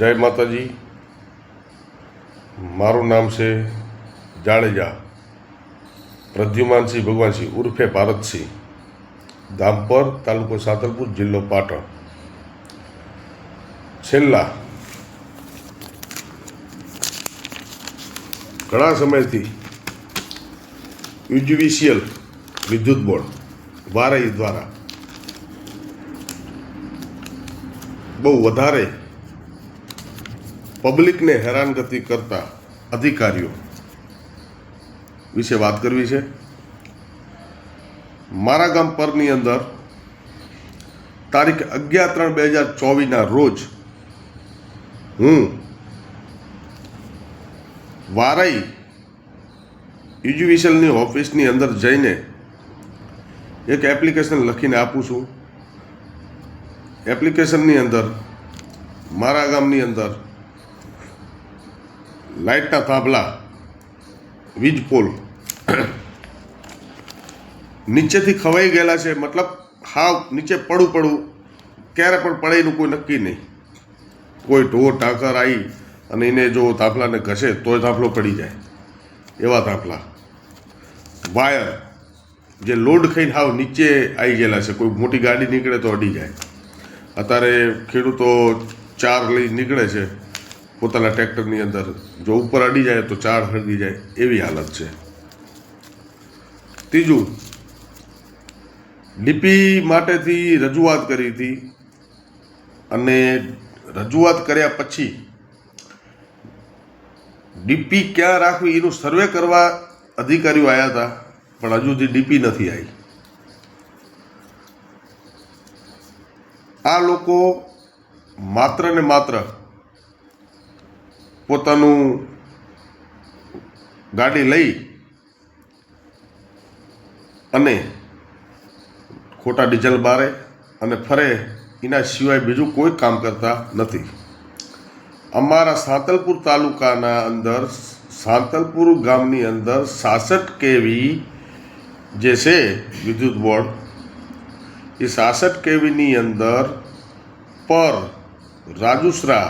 જય માતાજી. મારું નામ છે જાડેજા. પ્રદ્યુમાનસિંહ ભગવાનસિંહ ઉર્ફે ભારતસિંહ દામપર તાલુકો સાતરપુર જિલ્લો પાટણ. છેલ્લા ઘણા સમયથી યુજીવીસીએલ વિદ્યુત બોર્ડ વારાઈ દ્વારા બહુ વધારે પબ્લિકને હેરાનગતિ કરતા અધિકારીઓ વિશે વાત કરવી છે. મારા ગામ પરની અંદર તારીખ અગિયાર ત્રણ બે હજાર ચોવીસના રોજ હું વારાઈ યુજીવિશલની ઓફિસની અંદર જઈને એક એપ્લિકેશન લખીને આપું છું. એપ્લિકેશનની અંદર મારા ગામની અંદર લાઇટના થાંભલા, વીજ પોલ નીચેથી ખવાઈ ગયેલા છે. મતલબ હાવ નીચે પડું પડું, ક્યારે પણ પડે એનું કોઈ નક્કી નહીં. કોઈ ઢોર ટાંકર આવી અને એને જો થાંભલાને ઘસે, તોય થાંભલો પડી જાય. એવા થાંભલા. વાયર જે લોડ ખાઈને હાવ નીચે આવી ગયેલા છે. કોઈ મોટી ગાડી નીકળે તો અડી જાય. અત્યારે ખેડૂતો ચાર લઈ નીકળે છે. પોતાના ટ્રેક્ટરની અંદર જો ઉપર અડી જાય તો ચાર હળગી જાય એવી હાલત છે. ત્રીજું ડીપી માટેથી રજૂઆત કરી હતી અને રજૂઆત કર્યા પછી ડીપી ક્યાં રાખવી એનું સર્વે કરવા અધિકારીઓ આવ્યા હતા, પણ હજુ સુધી ડીપી નથી આવી આ લોકો માત્ર ને માત્ર પોતાનું ગાડી લઈ અને ખોટા ડીઝલ બારે અને ફરે, એના સિવાય બીજું કોઈ કામ કરતા નથી. અમારા સાંતલપુર તાલુકાના અંદર, સાંતલપુર ગામની અંદર સાસઠ કેવી જે છે વિદ્યુત બોર્ડ, એ સાસઠ કેવીની અંદર પર રાજુસરા,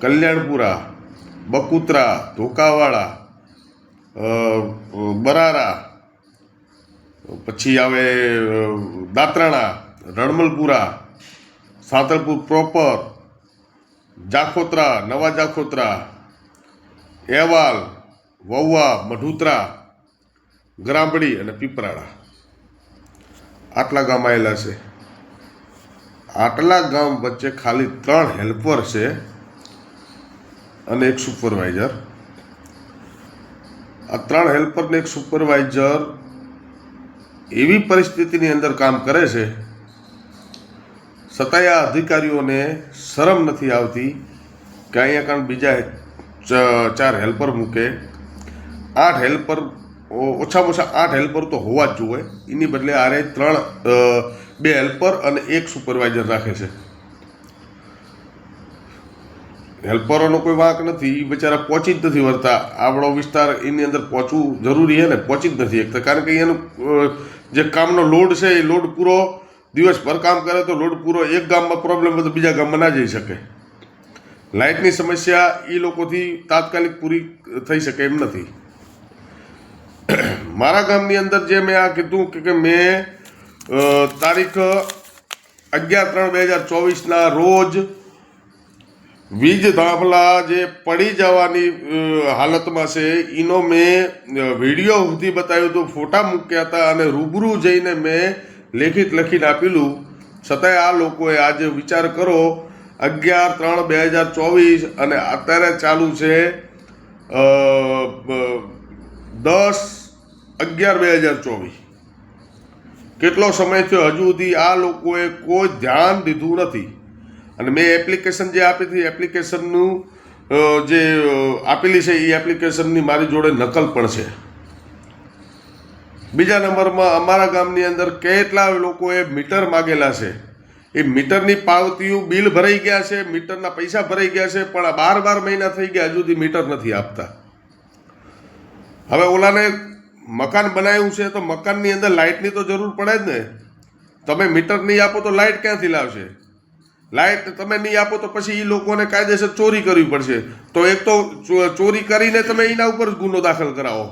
કલ્યાણપુરા બકુત્રા, ધોકાવાળા બરારા, પછી આવે દાત્રાણા, રણમલપુરા, સાતલપુર પ્રોપર, જાખોત્રા, નવા જાખોત્રા, એવાલ વૌવા મઢુતરા, ગ્રામડી અને પીપરાળા. આટલા ગામ આવેલા છે. આટલા ગામ વચ્ચે ખાલી ત્રણ હેલ્પર છે. અને એક સુપરવાઇઝર આ ત્રણ હેલ્પરને એક સુપરવાઇઝર એવી પરિસ્થિતિની અંદર કામ કરે છે, છતાંય આ અધિકારીઓને શરમ નથી આવતી કે અહીંયા કારણ બીજા ચાર હેલ્પર મૂકે. આઠ હેલ્પર ઓછામાં ઓછા આઠ હેલ્પર તો હોવા જ જોઈએ. એની બદલે આરે ત્રણ બે હેલ્પર અને એક સુપરવાઇઝર રાખે છે. હેલ્પરોનો કોઈ વાંક નથી એ બિચારા પહોંચી જ નથી વળતા. આપણો વિસ્તાર એની અંદર પહોંચવું જરૂરી છે ને? પહોંચી જ નથી એકતા કારણ કે એનું જે કામનો લોડ છે એ લોડ પૂરો દિવસભર કામ કરે તો લોડ પૂરો એક ગામમાં પ્રોબ્લેમ હોય તો બીજા ગામમાં ના જઈ શકે. લાઇટની સમસ્યા એ લોકોથી તાત્કાલિક પૂરી થઈ શકે એમ નથી. મારા ગામની અંદર જે મેં આ કીધું કે મેં તારીખ અગિયાર ત્રણ બે હજાર ચોવીસના રોજ વીજ થાંભલા જે પડી જવાની હાલતમાં છે એનો મેં વીડિયો સુધી બતાવ્યું હતું ફોટા મૂક્યા હતા અને રૂબરૂ જઈને મેં લેખિત લખીને આપેલું. છતાંય આ લોકોએ આજે વિચાર કરો, અગિયાર ત્રણ બે હજાર ચોવીસ અને અત્યારે ચાલુ છે દસ અગિયાર બે હજાર ચોવીસ. કેટલો સમય થયો હજુ સુધી આ લોકોએ કોઈ ધ્યાન દીધું નથી. અને મેં એપ્લિકેશન જે આપી હતી એપ્લિકેશનનું જે આપેલી છે એ એપ્લિકેશનની મારી જોડે નકલ પણ છે. બીજા નંબરમાં અમારા ગામની અંદર કેટલા લોકોએ મીટર માગેલા છે. એ મીટરની પાવતીઓ બિલ ભરાઈ ગયા છે, મીટરના પૈસા ભરાઈ ગયા છે, પણ આ બાર બાર મહિના થઈ ગયા, હજુ સુધી મીટર નથી આપતા. હવે ઓલાને મકાન બનાવ્યું છે, તો મકાનની અંદર લાઇટની તો જરૂર પડે જ ને. તમે મીટર નહીં આપો તો લાઇટ ક્યાંથી લાવશે? લાઇટ તમે નહીં આપો તો પછી એ લોકોને કાયદેસર ચોરી કરવી પડશે. તો એક તો ચોરી કરીને તમે એના ઉપર જ ગુનો દાખલ કરાવો.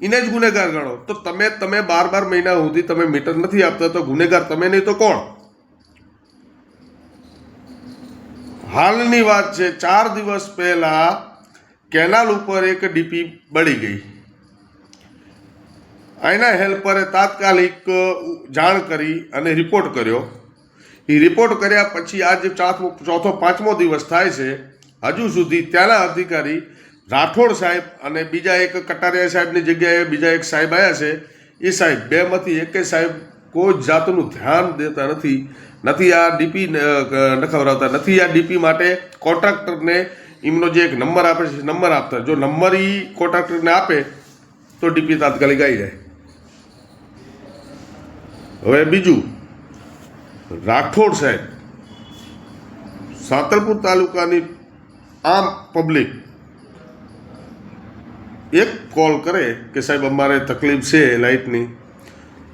એને જ ગુનેગાર ગણો. તો તમે તમે બાર બાર મહિના સુધી તમે મીટર નથી આપતા તો ગુનેગાર તમે નહીં તો કોણ? હાલની વાત છે, ચાર દિવસ પહેલા કેનાલ ઉપર એક ડીપી બળી ગઈ. એના હેલ્પરે તાત્કાલિક જાણ કરી અને રિપોર્ટ કર્યો. એ રિપોર્ટ કર્યા પછી આજે ચોથો ચોથો, પાંચમો દિવસ થાય છે. હજુ સુધી ત્યાંના અધિકારી રાઠોડ સાહેબ અને બીજા એક કટારિયા સાહેબની જગ્યાએ બીજા એક સાહેબ આવ્યા છે. એ સાહેબ બેમાંથી એકે સાહેબ કોઈ જ જાતનું ધ્યાન દેતા નથી. નથી આ ડીપી નખવરાવતા. નથી આ ડીપી માટે કોન્ટ્રાક્ટરને એમનો જે એક નંબર આપે છે, નંબર આપતા. જો નંબર એ કોન્ટ્રાક્ટરને આપે, તો ડીપી તાત્કાલિક આવી જાય. હવે બીજું રાઠોડ સાહેબ, સાતરપુર તાલુકાની આમ પબ્લિક એક કોલ કરે કે સાહેબ, અમારે તકલીફ છે લાઇટની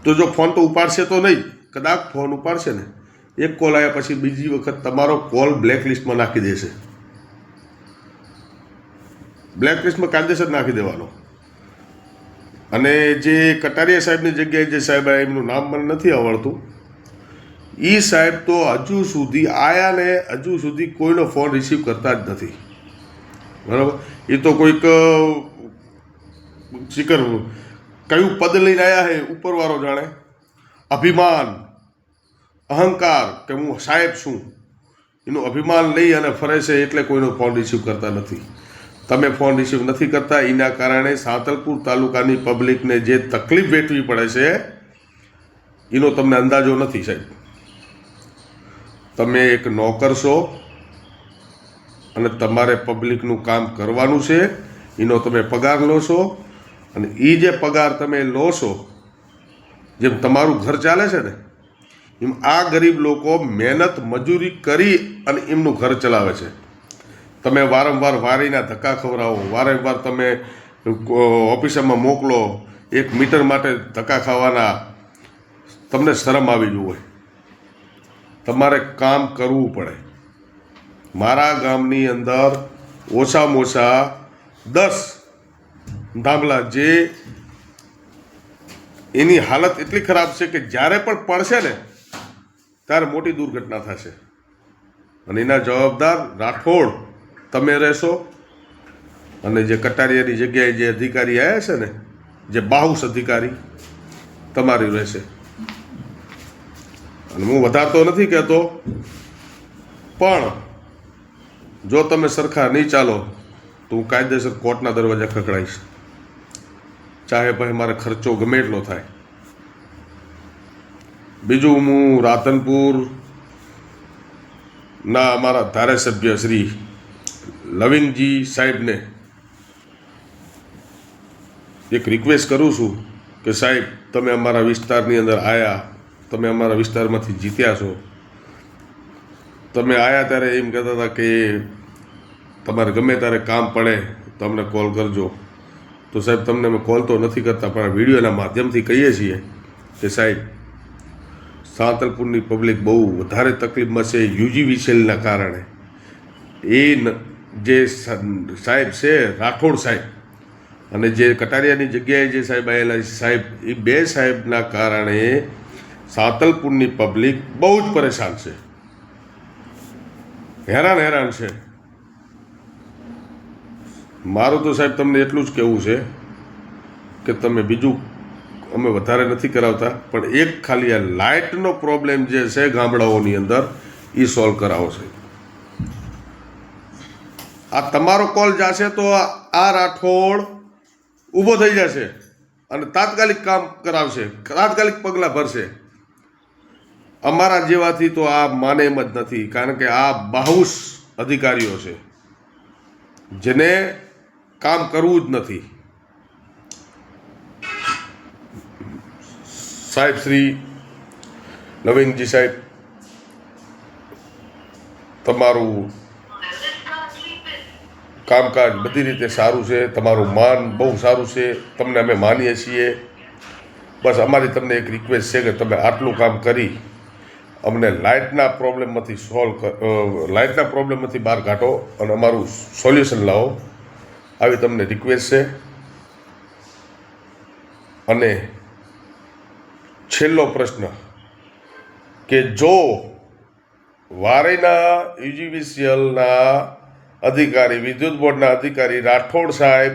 તો જો ફોન તો ઉપાડશે તો નહીં, કદાચ ફોન ઉપાડશે ને. એક કોલ આવ્યા પછી બીજી વખત તમારો કોલ બ્લેક લિસ્ટમાં નાખી દેશે. બ્લેક લિસ્ટમાં કાયદેસર નાખી દેવાનો. અને જે કટારિયા સાહેબની જગ્યાએ જે સાહેબ એમનું નામ મને નથી આવડતું એ સાહેબ તો હજુ સુધી આયા ને હજુ સુધી કોઈનો ફોન રિસીવ કરતા જ નથી. બરાબર? એ તો કોઈક શિખર, કયું પદ લઈને આવ્યા હે ઉપરવાળો જાણે? અભિમાન, અહંકાર કે હું સાહેબ છું? એનું અભિમાન લઈ અને ફરે છે એટલે કોઈનો ફોન રિસીવ કરતા નથી. તમે ફોન રિસીવ નથી કરતા, એના કારણે સાંતલપુર તાલુકાની પબ્લિકને જે તકલીફ વેઠવી પડે છે, એનો તમને અંદાજો નથી સાહેબ. તમે એક નોકર છો અને તમારે પબ્લિકનું કામ કરવાનું છે, એનો તમે પગાર લો છો અને એ જે પગાર તમે લો છો, જેમ તમારું ઘર ચાલે છે ને, એમ આ ગરીબ લોકો મહેનત મજૂરી કરી અને એમનું ઘર ચલાવે છે. તમે વારંવાર વારીના ધક્કા ખવડાવો, વારંવાર તમે ઓફિસમાં મોકલો, એક મીટર માટે ધક્કા ખાવાના, તમને શરમ આવી જુએ તમારે કામ કરવું પડે. મારા ગામની અંદર ઓછામાં ઓછા દસ ધાબલા જે એની હાલત એટલી ખરાબ છે કે જ્યારે પણ પડશે ને, ત્યારે મોટી દુર્ઘટના થશે. અને એના જવાબદાર રાઠોડ તમે રહેશો. અને જે કટારિયાની જગ્યાએ જે અધિકારી આવ્યા છે ને, જે બાહુસ અધિકારી, તમારી રહેશે. અને હું વધારતો નથી કહેતો, પણ જો તમે સરખા નહીં ચાલો, તો હું કાયદેસર કોર્ટના દરવાજા ખખડાઈશ. ચાહે પછી મારે ખર્ચો ગમે એટલો થાય. બીજું હું રાતનપુર ના અમારા ધારાસભ્ય શ્રી લવિંગજી સાહેબને એક રિક્વેસ્ટ કરું છું કે સાહેબ, તમે અમારા વિસ્તારની અંદર આવ્યા તમે અમારા વિસ્તારમાંથી જીત્યા છો. તમે આવ્યા ત્યારે એમ કહેતા હતા કે તમારે ગમે ત્યારે કામ પડે તો અમને કોલ કરજો. તો સાહેબ, તમને અમે કોલ તો નથી કરતા, પણ વિડીયોના માધ્યમથી કહીએ છીએ કે સાહેબ, સાંતલપુરની પબ્લિક બહુ વધારે તકલીફમાં છે યુજી વિસેલના કારણે. એ જે સાહેબ છે, રાઠોડ સાહેબ, અને જે કટારિયાની જગ્યાએ જે સાહેબ આવેલા સાહેબ, એ બે સાહેબના કારણે સાંતલપુરની પબ્લિક બહુ જ પરેશાન છે. હેરાન હેરાન છે. મારું તો સાહેબ તમને એટલું જ કહેવું છે કે તમે બીજું અમે વધારે નથી કરાવતા, પણ એક ખાલી આ લાઇટનો પ્રોબ્લેમ જે છે ગામડાઓની અંદર, એ સોલ્વ કરાવો છે આ તમારો કોલ જશે તો આ રાઠોડ ઊભો થઈ જશે અને તાત્કાલિક કામ કરાવશે, તાત્કાલિક પગલાં ભરશે. અમારા જેવાથી તો આ માને એમ જ નથી, કારણ કે આ બાહુસ અધિકારીઓ છે. જેને કામ કરવું જ નથી. સાહેબ શ્રી નવીનજી સાહેબ, તમારું કામકાજ બધી રીતે સારું છે, તમારું માન બહુ સારું છે, તમને અમે માનીએ છીએ. બસ અમારી તમને એક રિક્વેસ્ટ છે કે તમે આટલું કામ કરી અમને લાઇટના પ્રોબ્લેમમાંથી સોલ્વ લાઇટના પ્રોબ્લેમમાંથી બહાર કાઢો અને અમારું સોલ્યુશન લાવો. આવી તમને રિક્વેસ્ટ છે. અને છેલ્લો પ્રશ્ન કે જો વારેના યુજીવીસીએલના અધિકારી, વિદ્યુત બોર્ડના અધિકારી રાઠોડ સાહેબ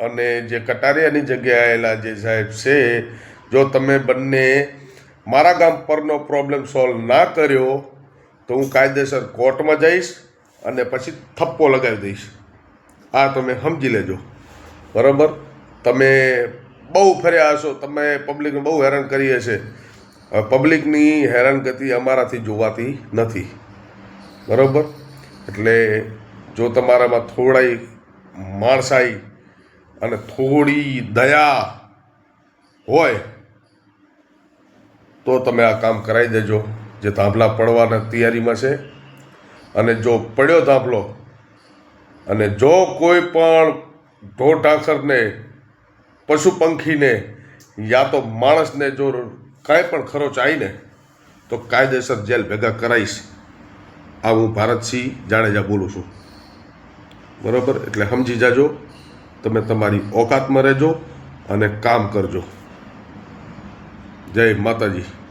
અને જે કટારિયાની જગ્યાએ આવેલા જે સાહેબ છે, જો તમે બંને મારા ગામ પરનો પ્રોબ્લેમ સોલ્વ ના કર્યો, તો હું કાયદેસર કોર્ટમાં જઈશ અને પછી થપ્પો લગાવી દઈશ. આ તમે સમજી લેજો. બરાબર? તમે બહુ ફર્યા હશો, તમે પબ્લિકને બહુ હેરાન કરી હશે પબ્લિકની પબ્લિકની હેરાનગતિ અમારાથી જોવાતી નથી. બરાબર? એટલે જો તમારામાં થોડાઈ માણસાઈ અને થોડી દયા હોય તો તમે આ કામ કરાવી દેજો, જે થાંભલા પડવાના તૈયારીમાં છે. અને જો પડ્યો થાંભલો, અને જો કોઈ પણ ઢોર ઢાંખરને, પશુ પંખીને, યા તો માણસને જો કાંઈ પણ ખરોચ આવીને, તો કાયદેસર જેલ ભેગા કરાવીશ આ હું ભારતસિંહ જાડેજા બોલું છું. બરાબર? એટલે સમજી જાજો, તમે તમારી ઓકાતમાં રહેજો અને કામ કરજો. જય માતાજી